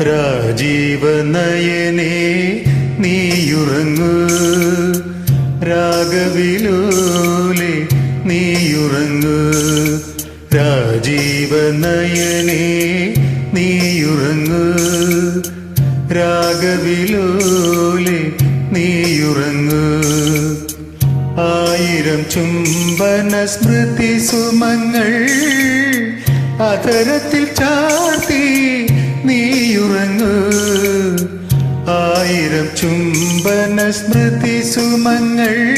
രാജീവനയനേ രാഗവിലൂലെ നീയുറങ്ങു. രാജീവ നയനെ നീയുറങ്ങു. രാഗവിലൂലെ നീയുറങ്ങു. ആയിരം ചുംബന സ്മൃതി സുമങ്ങൾ അതരത്തിൽ ചാർത്തി ചുംബന സ്മൃതി സുമങ്ങൾ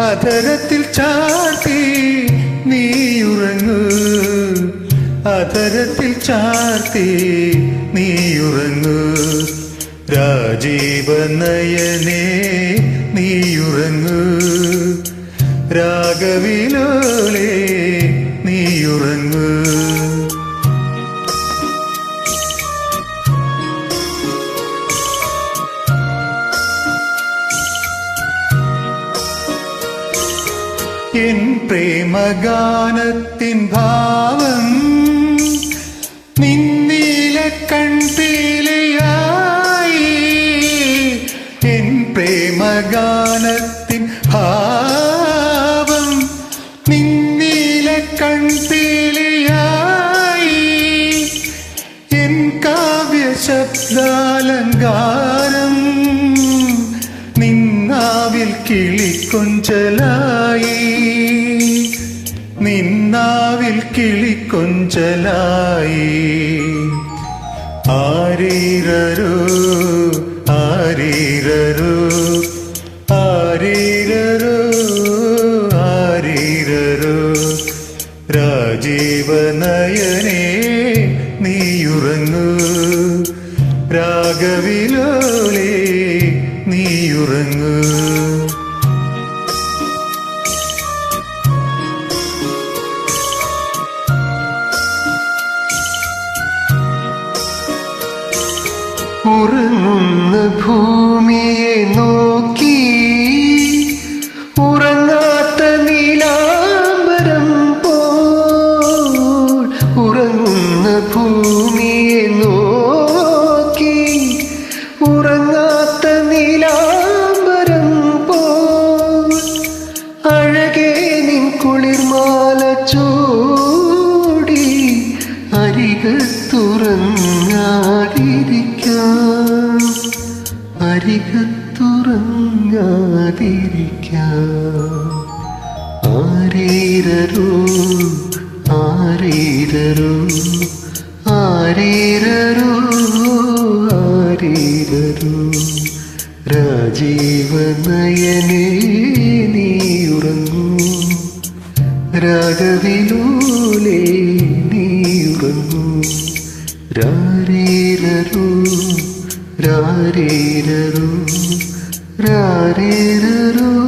അതരത്തിൽ ചാർത്തി നീ നീയുറങ്ങൂ. അതരത്തിൽ ചാർത്തി നീ നീയുറങ്ങൂ. രാജീവനയനേ നീയുറങ്ങൂ. രാഗവിലോലേ എൻ പ്രേമഗാനത്തിൻ ഭാവം നിന്നീല കൺപീലയായി. എൻ പ്രേമഗാനത്തിൻ ഭാവം നിന്നീല കൺപീലയായി. എൻ കാവ്യ ശബ്ദാലങ്കാരം കിളിക്കൊഞ്ചലായി നിന്നാവിൽ കിളിക്കൊഞ്ചലായി ആരീരരു ആരീരരു ആരീരരു ആരീരരു. രാജീവനയനേ നീയുറങ്ങൂ. രാഗവിലോലേ നീയുറങ്ങൂ. ഉറങ്ങുന്ന ഭൂമിയെ നോക്കി അരികത്തുറങ്ങാതിരിക്കാം ആരീരരോ ആരീരരോ ആരീരരോ ആരീരരോ. രാജീവനയനേ നീ ഉറങ്ങൂ രാഗവിലൂലേ നീ ഉറങ്ങൂ രാരീരരോ രാരീരരോ രാരീരരോ.